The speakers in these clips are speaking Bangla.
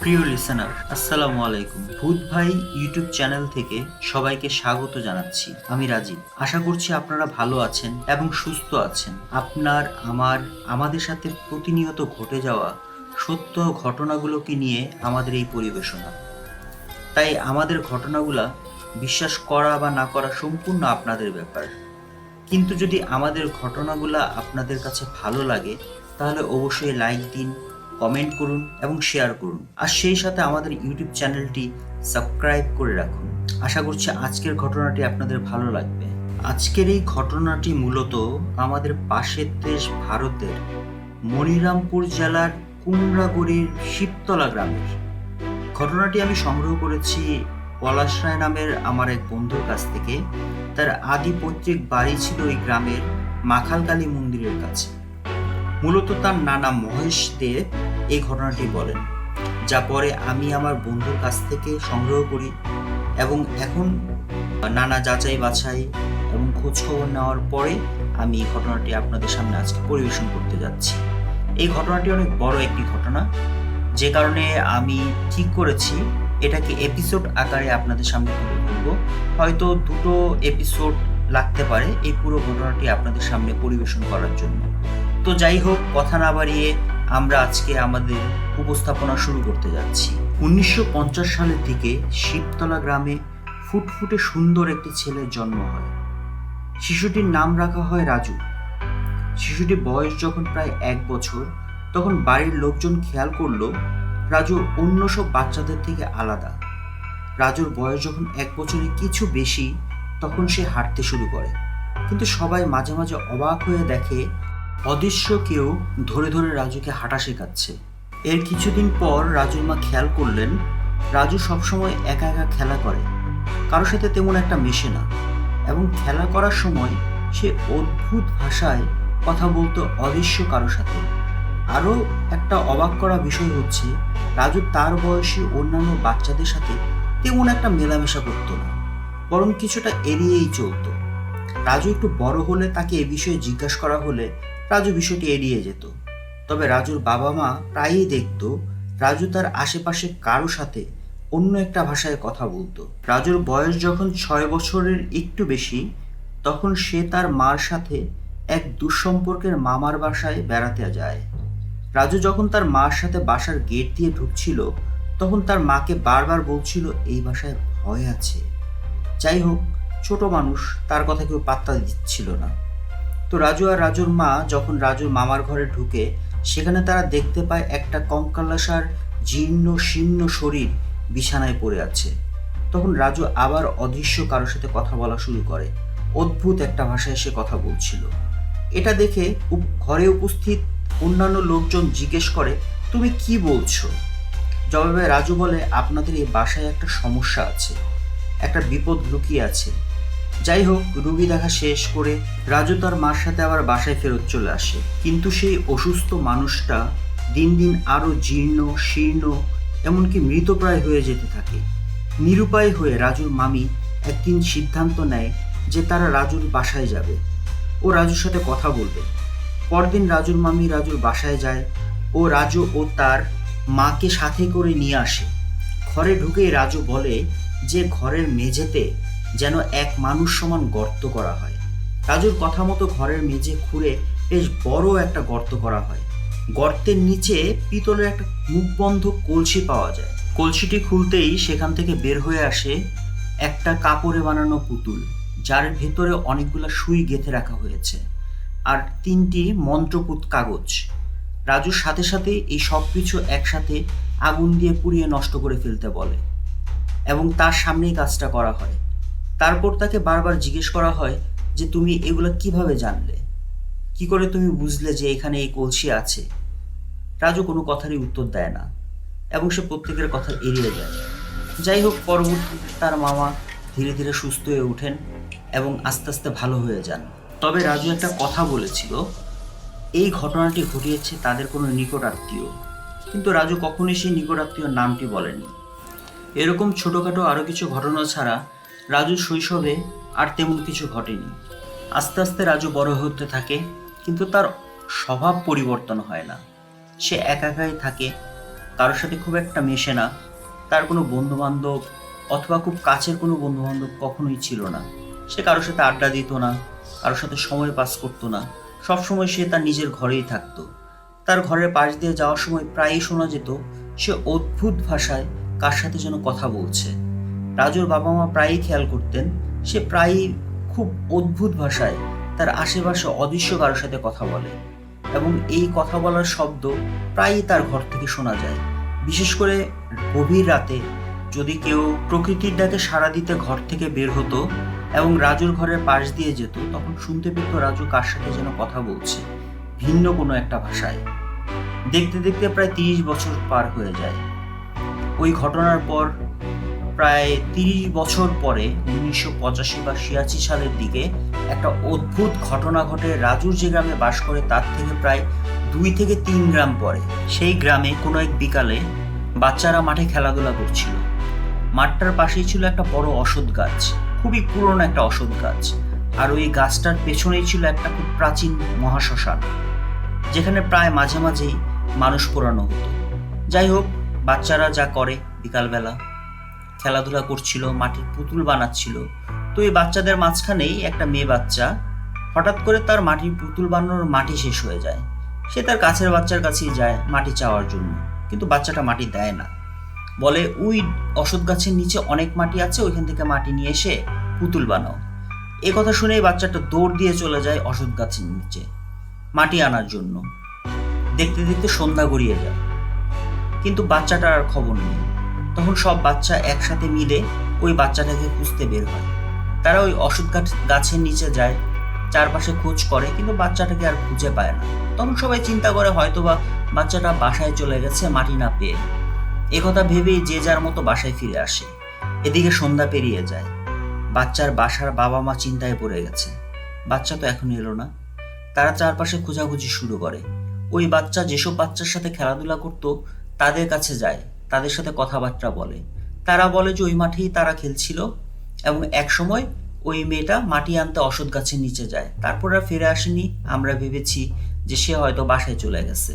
প্রিয় লিসেনার আসসালামু আলাইকুম। ভূত ভাই ইউটিউব চ্যানেল থেকে সবাইকে স্বাগত জানাচ্ছি। আমি রাজীব। আশা করছি আপনারা ভালো আছেন এবং সুস্থ আছেন। আপনার, আমার, আমাদের সাথে প্রতিনিয়ত ঘটে যাওয়া সত্য ঘটনাগুলোকে নিয়ে আমাদের এই পরিবেশনা। তাই আমাদের ঘটনাগুলা বিশ্বাস করা বা না করা সম্পূর্ণ আপনাদের ব্যাপার। কিন্তু যদি আমাদের ঘটনাগুলা আপনাদের কাছে ভালো লাগে, তাহলে অবশ্যই লাইক দিন কমেন্ট করুন এবং শেয়ার করুন। আর সেই সাথে আমাদের ইউটিউব চ্যানেলটি সাবস্ক্রাইব করে রাখুন। আশা করছি আজকের ঘটনাটি আপনাদের ভালো লাগবে। আজকের এই ঘটনাটি মূলত আমাদের পাশের দেশ ভারতের মনিরামপুর জেলার কুমড়াগড়ির শিবতলা গ্রামের। ঘটনাটি আমি সংগ্রহ করেছি পলাশ রায় নামের আমার এক বন্ধুর কাছ থেকে তার আদি পৈতৃক বাড়ি ছিল ওই গ্রামের মাখালকালী মন্দিরের কাছে। মূলত তার নানা মহেশ দেব এই ঘটনাটি বলেন, যা পরে আমি আমার বন্ধুর কাছ থেকে সংগ্রহ করি এবং এখন নানা যাচাই বাছাই এবং খোঁজ খবর নেওয়ার পরে আমি এই ঘটনাটি আপনাদের সামনে আজকে পরিবেশন করতে যাচ্ছি। এই ঘটনাটি অনেক বড় একটি ঘটনা, যে কারণে আমি ঠিক করেছি এটাকে এপিসোড আকারে আপনাদের সামনে তুলে ধরবো। হয়তো দুটো এপিসোড লাগতে পারে এই পুরো ঘটনাটি আপনাদের সামনে পরিবেশন করার জন্য। তো যাই হোক, কথা না বাড়িয়ে আমরা আজকে আমাদের উপস্থাপনা শুরু করতে যাচ্ছি। উনিশশো পঞ্চাশ সালের দিকে শিবতলা গ্রামে ফুটফুটে সুন্দর একটি ছেলের জন্ম হয়। শিশুটির নাম রাখা হয় রাজু। শিশুটির বয়স যখন প্রায় এক বছর, তখন বাড়ির লোকজন খেয়াল করল রাজু অন্য সব বাচ্চাদের থেকে আলাদা। রাজুর বয়স যখন এক বছরে কিছু বেশি, তখন সে হাঁটতে শুরু করে। কিন্তু সবাই মাঝে মাঝে অবাক হয়ে দেখে, অদৃশ্য কেউ ধরে ধরে রাজুকে হাঁটা শেখাচ্ছে। এর কিছুদিন পর রাজুর মা খেয়াল করলেন, রাজু সবসময় একা একা খেলা করে। কারোর সাথে তেমন একটা মেশে না। এবং খেলা করার সময় সে অদ্ভুত ভাষায় কথা বলতো অদৃশ্য কারোর সাথে। আরও একটা অবাক করা বিষয় হচ্ছে রাজু তার বয়সী অন্যান্য বাচ্চাদের সাথে তেমন একটা মেলামেশা করতো না, বরং কিছুটা এড়িয়েই চলতো। রাজু একটু বড় হলে তাকে এ বিষয়ে জিজ্ঞাসা করা হলে রাজু বিষয়টি এড়িয়ে যেত। তবে রাজুর বাবা মা প্রায়ই দেখত, রাজু তার আশেপাশে কারও সাথে অন্য একটা ভাষায় কথা বলতো। রাজুর বয়স যখন ছয় বছরের একটু বেশি, তখন সে তার মার সাথে এক দুঃসম্পর্কের মামার বাসায় বেড়াতে যায়। রাজু যখন তার মার সাথে বাসার গেট দিয়ে ঢুকছিল, তখন তার মাকে বারবার বলছিল, এই বাসায় ভয় আছে। যাই হোক, ছোট মানুষ, তার কথা কেউ পাত্তা দিচ্ছিল না। তো রাজু আর রাজুর মা যখন রাজুর মামার ঘরে ঢুকে, সেখানে তারা দেখতে পায় একটা কঙ্কালাসার জীর্ণ, শীর্ণ শরীর বিছানায় পড়ে আছে। তখন রাজু আবার অদৃশ্য কারোর সাথে কথা বলা শুরু করে। অদ্ভুত একটা ভাষায় সে কথা বলছিল। এটা দেখে ঘরে উপস্থিত অন্যান্য লোকজন জিজ্ঞেস করে, তুমি কি বলছো? জবাবে রাজু বলে, আপনাদের এই বাসায় একটা সমস্যা আছে, একটা বিপদ লুকিয়ে আছে। যাই হোক, রুগী দেখা শেষ করে রাজু তার মার সাথে আবার বাসায় ফেরত চলে আসে। কিন্তু সেই অসুস্থ মানুষটা দিন দিন আরও জীর্ণ, শীর্ণ, এমনকি মৃতপ্রায় হয়ে যেতে থাকে। নিরুপায় হয়ে রাজুর মামি একদিন সিদ্ধান্ত নেয় যে তারা রাজুর বাসায় যাবে। ও রাজুর সাথে কথা বলবে। পরদিন রাজুর মামি রাজুর বাসায় যায় ও রাজু ও তার মাকে সাথে করে নিয়ে আসে। ঘরে ঢুকেই রাজু বলে যে ঘরের মেঝেতে যেন এক মানুষ সমান গর্ত করা হয়। রাজুর কথা মতো ঘরের মেঝে খুঁড়ে বেশ বড় একটা গর্ত করা হয়। গর্তের নিচে পিতলের একটা মুখবন্ধ কলসি পাওয়া যায়। কলসিটি খুলতেই সেখান থেকে বের হয়ে আসে একটা কাপড়ে বানানো পুতুল, যার ভেতরে অনেকগুলো সুই গেঁথে রাখা হয়েছে। আর তিনটি মন্ত্রপুত কাগজ। রাজুর সাথে সাথে এই সব কিছু একসাথে আগুন দিয়ে পুড়িয়ে নষ্ট করে ফেলতে বলে এবং তার সামনেই কাজটা করা হয়। তারপর তাকে বারবার জিজ্ঞেস করা হয় যে, তুমি এগুলো কীভাবে জানলে? কি করে তুমি বুঝলে যে এখানে এই কলসি আছে? রাজু কোনো কথারই উত্তর দেয় না এবং সে প্রত্যেকের কথা এড়িয়ে যায়। যাই হোক, পরবর্তীতে তার মামা ধীরে ধীরে সুস্থ হয়ে ওঠেন এবং আস্তে আস্তে ভালো হয়ে যান। তবে রাজু একটা কথা বলেছিল। এই ঘটনাটি ঘটিয়েছে তাদের কোনো নিকট আত্মীয়। কিন্তু রাজু কখনোই সেই নিকট আত্মীয়র নামটি বলেনি। এরকম ছোটোখাটো আরও কিছু ঘটনা ছাড়া রাজুর শৈশবে আর তেমন কিছু ঘটেনি। আস্তে আস্তে রাজু বড় হতে থাকে, কিন্তু তার স্বভাব পরিবর্তন হয় না। সে একা একাই থাকে, কারোর সাথে খুব একটা মেশে না, তার কোনো বন্ধু বান্ধব অথবা খুব কাছের কোনো বন্ধু বান্ধব কখনোই ছিল না। সে কারোর সাথে আড্ডা দিত না কারোর সাথে সময় পাস করতো না। সবসময় সে তার নিজের ঘরেই থাকতো। তার ঘরের পাশ দিয়ে যাওয়ার সময় প্রায়ই শোনা যেত, সে অদ্ভুত ভাষায় কার সাথে যেন কথা বলছে। রাজুর বাবা মা প্রায়ই খেয়াল করতেন, সে প্রায়ই খুব অদ্ভুত ভাষায় তার আশেপাশে অদৃশ্য কারোর সাথে কথা বলে এবং এই কথা বলার শব্দ প্রায়ই তার ঘর থেকে শোনা যায়। বিশেষ করে গভীর রাতে যদি কেউ প্রকৃতির ডাকে সাড়া দিতে ঘর থেকে বের হতো এবং রাজুর ঘরের পাশ দিয়ে যেত, তখন শুনতে পেত রাজু কার সাথে যেন কথা বলছে, ভিন্ন কোনো একটা ভাষায়। দেখতে দেখতে প্রায় তিরিশ বছর পার হয়ে যায়। ওই ঘটনার পর প্রায় তিরিশ বছর পরে উনিশশো পঁচাশি বা ছিয়াশি সালের দিকে একটা অদ্ভুত ঘটনা ঘটে রাজুর যে গ্রামে বাস করে, তার থেকে প্রায় দুই থেকে তিন গ্রাম পরে। সেই গ্রামে কোনো এক বিকালে বাচ্চারা মাঠে খেলাধুলা করছিল। মাঠটার পাশেই ছিল একটা বড় অসৎ গাছ। খুবই পুরনো একটা অসৎ গাছ। আর ওই গাছটার পেছনেই ছিল একটা খুব প্রাচীন মহাশ্মশান, যেখানে প্রায় মাঝে মাঝেই মানুষ পোড়ানো হতো। যাই হোক, বাচ্চারা যা করে বিকালবেলা, খেলাধুলা করছিল, মাটির পুতুল বানাচ্ছিল, তো এই বাচ্চাদের মাঝখানেই একটা মেয়ে বাচ্চা হঠাৎ করে তার মাটির পুতুল বানানোর মাটি শেষ হয়ে যায়। সে তার কাছের বাচ্চার কাছেই যায় মাটি চাওয়ার জন্য, কিন্তু বাচ্চাটা মাটি দেয় না। বলে ওই অসৎ গাছের নিচে অনেক মাটি আছে, ওইখান থেকে মাটি নিয়ে এসে পুতুল বানাও। এ কথা শুনেই বাচ্চাটা দৌড় দিয়ে চলে যায় অসৎ গাছের নিচে মাটি আনার জন্য। দেখতে দেখতে সন্ধ্যা গড়িয়ে যায়। কিন্তু বাচ্চাটার আর খবর নেই। তখন সব বাচ্চা একসাথে মিলে ওই বাচ্চাটাকে খুঁজতে বের হয়। তারা ওই গাছ, গাছের নিচে যায়, চারপাশে খোঁজ করে, কিন্তু বাচ্চাটাকে আর খুঁজে পায় না। তখন সবাই চিন্তা করে হয়তোবা বাচ্চাটা বাসায় চলে গেছে, মাটি না পেয়ে। একথা ভেবেই যে যার মতো বাসায় ফিরে আসে। এদিকে সন্ধ্যা পেরিয়ে যায়। বাচ্চার বাসার বাবা মা চিন্তায় পড়ে গেছে। বাচ্চা তো এখন এলো না। তারা চারপাশে খোঁজাখুঁজি শুরু করে। ওই বাচ্চা যেসব বাচ্চার সাথে খেলাধুলা করতো, তাদের কাছে যায়, তাদের সাথে কথাবার্তা বলে। তারা বলে যে ওই মাঠেই তারা খেলছিল এবং এক সময় ওই মেয়েটা মাটি আনতে অসৎ গাছের নিচে যায়। তারপর আর ফিরে আসেনি। আমরা ভেবেছি যে সে হয়তো বাসায় চলে গেছে।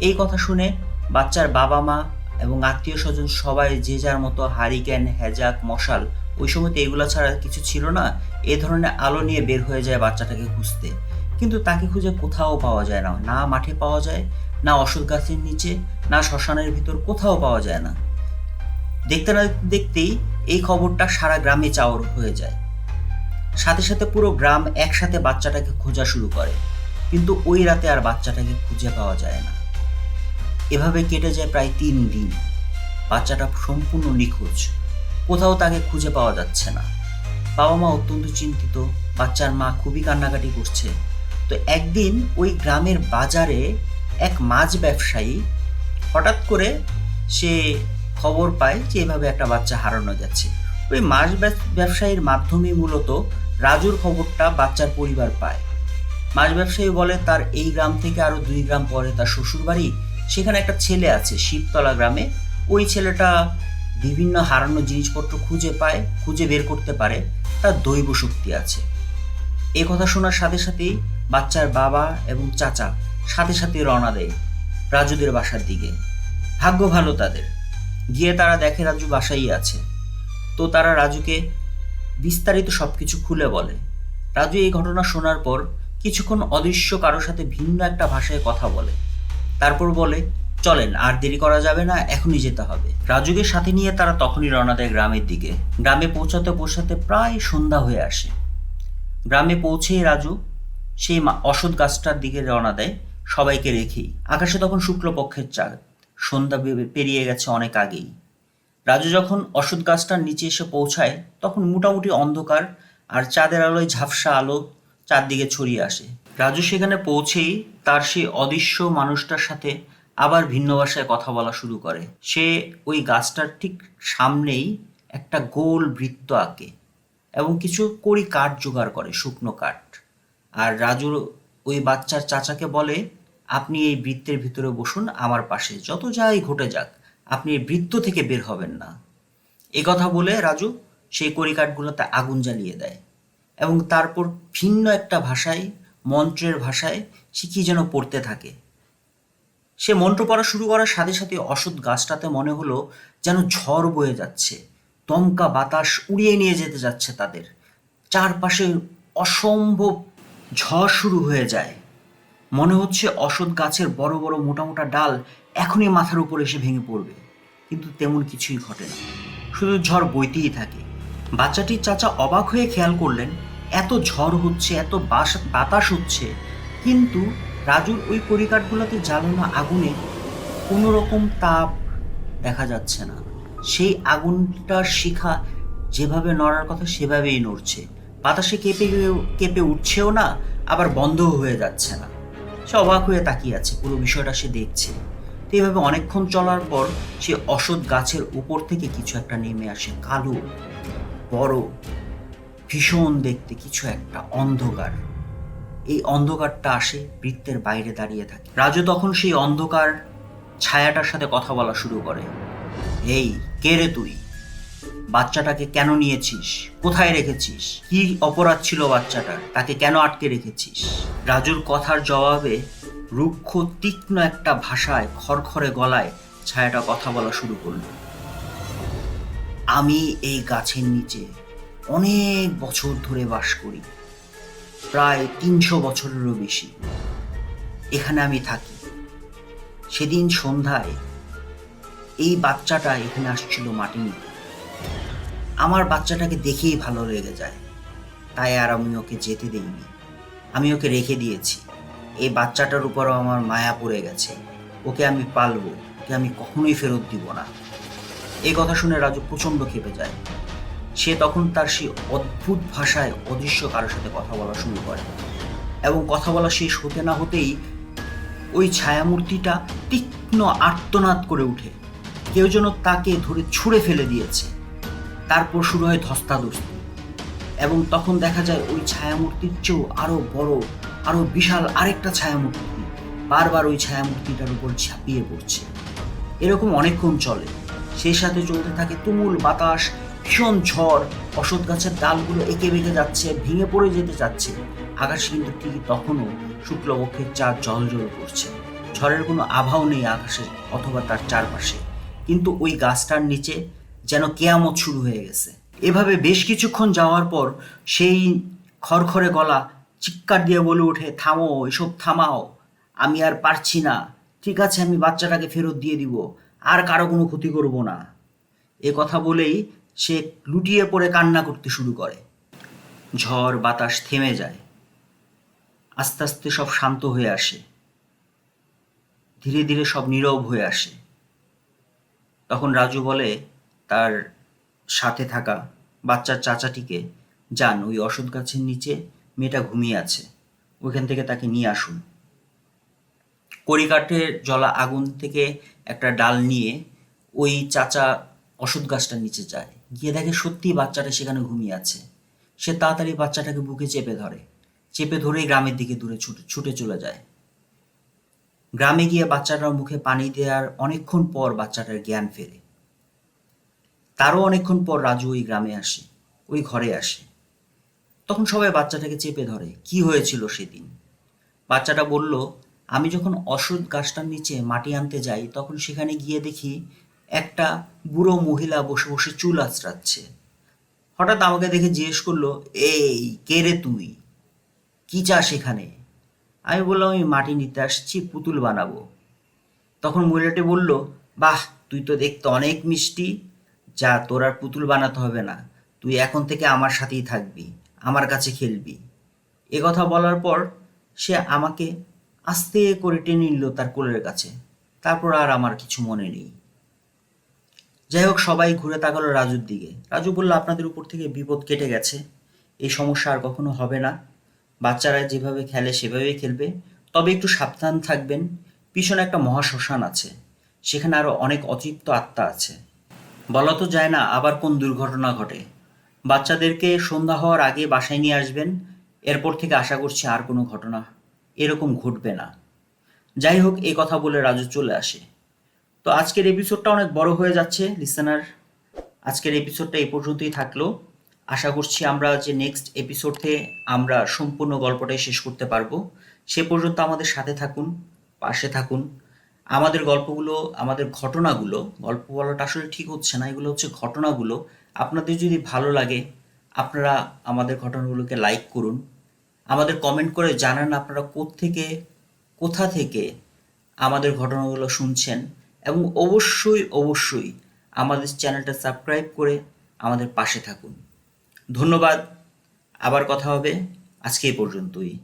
এই কথা শুনে বাচ্চার বাবা মা এবং আত্মীয় স্বজন সবাই যে যার মতো হারিকেন হ্যাজাক মশাল, ওই সময় তো এগুলো ছাড়া কিছু ছিল না। এ ধরনের আলো নিয়ে বের হয়ে যায় বাচ্চাটাকে খুঁজতে। কিন্তু তাকে খুঁজে কোথাও পাওয়া যায় না। না মাঠে পাওয়া যায়, না অসৎ গাছের নিচে, না শ্মশানের ভিতর কোথাও পাওয়া যায় না। দেখতে না দেখতেই এই খবরটা সারা গ্রামে চাওয়ার হয়ে যায়। সাথে সাথে পুরো গ্রাম একসাথে বাচ্চাটাকে খোঁজা শুরু করে। কিন্তু ওই রাতে আর বাচ্চাটাকে খুঁজে পাওয়া যায় না। এভাবে কেটে যায় প্রায় তিন দিন। বাচ্চাটা সম্পূর্ণ নিখোঁজ। কোথাও তাকে খুঁজে পাওয়া যাচ্ছে না। বাবা মা অত্যন্ত চিন্তিত। বাচ্চার মা খুবই কান্নাকাটি করছে। তো একদিন ওই গ্রামের বাজারে এক মাছ ব্যবসায়ী হঠাৎ করে সে খবর পায় যে এভাবে একটা বাচ্চা হারানো যাচ্ছে। ওই মাছ ব্যব- ব্যবসায়ীর মাধ্যমে মূলত রাজুর খবরটা বাচ্চার পরিবার পায়। মাছ ব্যবসায়ী বলে, তার এই গ্রাম থেকে আরও দুই গ্রাম পরে তার শ্বশুর বাড়ি সেখানে একটা ছেলে আছে শিবতলা গ্রামে। ওই ছেলেটা বিভিন্ন হারানো জিনিসপত্র খুঁজে পায়, খুঁজে বের করতে পারে। তার দৈব শক্তি আছে। এ কথা শোনার সাথে সাথেই বাচ্চার বাবা এবং চাচা সাথে সাথে রওনা দেয় রাজুদের বাসার দিকে। ভাগ্য ভালো তাদের। গিয়ে তারা দেখে রাজু বাসাই আছে। তো তারা রাজুকে বিস্তারিত সবকিছু খুলে বলে। রাজু এই ঘটনা শোনার পর কিছুক্ষণ অদৃশ্য কারোর সাথে ভিন্ন একটা ভাষায় কথা বলে। তারপর বলে, চলেন, আর দেরি করা যাবে না, এখনই যেতে হবে। রাজুকে সাথে নিয়ে তারা তখনই রওনা দেয় গ্রামের দিকে। গ্রামে পৌঁছাতে পৌঁছাতে প্রায় সন্ধ্যা হয়ে আসে। গ্রামে পৌঁছেই রাজু সেই অসৎ গাছটার দিকে রওনা দেয় সবাইকে রেখেই। আকাশে তখন শুক্লপক্ষের চাঁদ। সন্ধ্যা পেরিয়ে গেছে অনেক আগেই। রাজু যখন অসৎ গাছটার নিচে এসে পৌঁছায়, তখন মোটামুটি অন্ধকার আর চাঁদের আলোয় ঝাপসা আলো চারদিকে ছড়িয়ে আসে। রাজু সেখানে পৌঁছেই তার সেই অদৃশ্য মানুষটার সাথে আবার ভিন্ন ভাষায় কথা বলা শুরু করে। সে ওই গাছটার ঠিক সামনেই একটা গোল বৃত্ত আঁকে এবং কিছু কড়ি কাঠ জোগাড় করে, শুকনো কাঠ। আর রাজুর ওই বাচ্চার চাচাকে বলে, আপনি এই বৃত্তের ভিতরে বসুন, আমার পাশে। যত যাই ঘটে যাক, আপনি এই বৃত্ত থেকে বের হবেন না। এ কথা বলে রাজু সেই কড়ি কাঠগুলোতে আগুন জ্বালিয়ে দেয় এবং তারপর ভিন্ন একটা ভাষায় মন্ত্রের ভাষায় সে কি যেন পড়তে থাকে। সে মন্ত্র পড়া শুরু করার সাথে সাথে অসৎ গাছটাতে মনে হলো যেন ঝড় বয়ে যাচ্ছে। দমকা বাতাস উড়িয়ে নিয়ে যেতে যাচ্ছে তাদের। চারপাশে অসম্ভব ঝড় শুরু হয়ে যায়। মনে হচ্ছে অসৎ গাছের বড় বড় মোটা মোটা ডাল এখনই মাথার উপর এসে ভেঙে পড়বে। কিন্তু তেমন কিছুই ঘটে না। শুধু ঝড় বইতেই থাকে। বাচ্চাটির চাচা অবাক হয়ে খেয়াল করলেন এত ঝড় হচ্ছে, এত বাস- বাতাস হচ্ছে, কিন্তু রাজুর ওই কড়িকাঠগুলোতে জ্বালানো আগুনে কোনো রকম তাপ দেখা যাচ্ছে না। সেই আগুনটার শিখা যেভাবে নড়ার কথা সেভাবেই নড়ছে। বাতাসে কেঁপে কেঁপে উঠছেও না, আবার বন্ধও হয়ে যাচ্ছে না। সে অবাক হয়ে তাকিয়ে আছে, পুরো বিষয়টা সে দেখছে। তো এইভাবে অনেকক্ষণ চলার পর সে অসৎ গাছের উপর থেকে কিছু একটা নেমে আসে, কালো, বড় ভীষণ দেখতে কিছু একটা অন্ধকার। এই অন্ধকারটা আসে বৃত্তের বাইরে দাঁড়িয়ে থাকে। রাজু তখন সেই অন্ধকার ছায়াটার সাথে কথা বলা শুরু করে। এই, কে রে তুই? বাচ্চাটাকে কেন নিয়েছিস? কোথায় রেখেছিস? কি অপরাধ ছিল বাচ্চাটার? তাকে কেন আটকে রেখেছিস? রাজুর কথার জবাবে রুক্ষ তীক্ষ্ণ একটা ভাষায় খড়খড়ে গলায় ছায়াটা কথা বলা শুরু করল। আমি এই গাছের নিচে অনেক বছর ধরে বাস করি। প্রায় তিনশো বছরেরও বেশি। এখানে আমি থাকি। সেদিন সন্ধ্যায় এই বাচ্চাটা এখানে আসছিল মাটি নিতে আমার বাচ্চাটাকে দেখেই ভালো লেগে যায়। তাই আর আমি ওকে যেতে দেইনি। আমি ওকে রেখে দিয়েছি। এই বাচ্চাটার উপরও আমার মায়া পড়ে গেছে। ওকে আমি পালবো। ওকে আমি কখনোই ফেরত দিব না। এই কথা শুনে রাজু প্রচণ্ড খেপে যায়। সে তখন তার সেই অদ্ভুত ভাষায় অদৃশ্য কারোর সাথে কথা বলা শুরু করে। এবং কথা বলা শেষ হতে না হতেই ওই ছায়ামূর্তিটা তীক্ষ্ণ আর্তনাদ করে উঠে কেউ যেন তাকে ধরে ছুঁড়ে ফেলে দিয়েছে। তারপর শুরু হয় ধস্তাধস্তি। এবং তখন দেখা যায় ওই ছায়ামূর্তির চেয়েও আরও বড়, আরও বিশাল আরেকটা ছায়ামূর্তি বারবার ওই ছায়ামূর্তিটার উপর ঝাঁপিয়ে পড়ছে। এরকম অনেকক্ষণ চলে। সেই সাথে চলতে থাকে তুমুল বাতাস ভীষণ ঝড়, অসৎ গাছের ডালগুলো এঁকে বেঁকে যাচ্ছে, ভেঙে পড়ে যেতে যাচ্ছে আকাশ কিন্তু ঠিক তখনও শুক্লপক্ষের চাঁদ জল জল করছে। ঝড়ের কোনো আভাও নেই আকাশে অথবা তার চারপাশে। কিন্তু ওই গাছটার নিচে যেন কেয়ামত শুরু হয়ে গেছে। এভাবে বেশ কিছুক্ষণ যাওয়ার পর সেই খড়খড়ে গলা চিৎকার দিয়ে বলে ওঠে, থামো, এসব থামাও। আমি আর পারছি না। ঠিক আছে, আমি বাচ্চাটাকে ফেরত দিয়ে দিব। আর কারও কোনো ক্ষতি করব না। এ কথা বলেই সে লুটিয়ে পড়ে কান্না করতে শুরু করে। ঝড় বাতাস থেমে যায়। আস্তে আস্তে সব শান্ত হয়ে আসে। ধীরে ধীরে সব নীরব হয়ে আসে। তখন রাজু বলে, তার সাথে থাকা বাচ্চার চাচাটিকে যান, ওই অসৎ গাছের নিচে মেয়েটা ঘুমিয়ে আছে। ওইখান থেকে তাকে নিয়ে আসুন। কড়িকাঠের জলা আগুন থেকে একটা ডাল নিয়ে ওই চাচা অসৎ গাছটার নিচে যায়। গিয়ে দেখে সত্যি বাচ্চাটা সেখানে ঘুমিয়ে আছে। সে তাড়াতাড়ি বাচ্চাটাকে বুকে চেপে ধরে। চেপে ধরেই গ্রামের দিকে দূরে ছুটে ছুটে চলে যায়। গ্রামে গিয়ে বাচ্চাটার মুখে পানি দেওয়ার অনেকক্ষণ পর বাচ্চাটার জ্ঞান ফেরে। তারও অনেকক্ষণ পর রাজু ওই গ্রামে আসে, ওই ঘরে আসে। তখন সবাই বাচ্চাটাকে চেপে ধরে, কি হয়েছিল সেদিন? বাচ্চাটা বলল, আমি যখন অসৎ গাছটার নিচে মাটি আনতে যাই, তখন সেখানে গিয়ে দেখি একটা বুড়ো মহিলা বসে বসে চুল আঁচড়াচ্ছে। হঠাৎ আমাকে দেখে জিজ্ঞেস করল, এই, কে রে তুই? কি চাস এখানে? আমি বললাম, আমি মাটি নিতে আসছি, পুতুল বানাবো। তখন মহিলাটি বলল, বাহ, তুই তো দেখতে অনেক মিষ্টি। যা, তোর আর পুতুল বানাতে হবে না। তুই এখন থেকে আমার সাথেই থাকবি, আমার কাছে খেলবি। এ কথা বলার পর সে আমাকে আস্তে করে টেনে নিল তার কোলের কাছে। তারপর আর আমার কিছু মনে নেই। যাই হোক, সবাই ঘুরে তাকালো রাজুর দিকে। রাজু বলল, আপনাদের উপর থেকে বিপদ কেটে গেছে। এই সমস্যা আর কখনো হবে না। বাচ্চারা যেভাবে খেলে, সেভাবেই খেলবে। তবে একটু সাবধান থাকবেন। পিছনে একটা মহাশ্মশান আছে। সেখানে আরও অনেক অতৃপ্ত আত্মা আছে। বলা তো যায় না, আবার কোন দুর্ঘটনা ঘটে। বাচ্চাদেরকে সন্ধ্যা হওয়ার আগে বাসায় নিয়ে আসবেন। এরপর থেকে আশা করছি আর কোনো ঘটনা এরকম ঘটবে না। যাই হোক, এই কথা বলে রাজু চলে আসে। তো আজকের এপিসোডটা অনেক বড় হয়ে যাচ্ছে লিসেনার আজকের এপিসোডটা এই পর্যন্তই থাকল। আশা করছি আমরা যে নেক্সট এপিসোডে আমরা সম্পূর্ণ গল্পটাই শেষ করতে পারব। সে পর্যন্ত আমাদের সাথে থাকুন, পাশে থাকুন। আমাদের গল্পগুলো, আমাদের ঘটনাগুলো, গল্প বলাটা আসলে ঠিক হচ্ছে না, এগুলো হচ্ছে ঘটনাগুলো। আপনাদের যদি ভালো লাগে, আপনারা আমাদের ঘটনাগুলোকে লাইক করুন। আমাদের কমেন্ট করে জানান আপনারা কোত্থেকে, কোথা থেকে আমাদের ঘটনাগুলো শুনছেন। এবং অবশ্যই অবশ্যই আমাদের চ্যানেলটা সাবস্ক্রাইব করে আমাদের পাশে থাকুন। ধন্যবাদ। আবার কথা হবে। আজকে এই পর্যন্তই।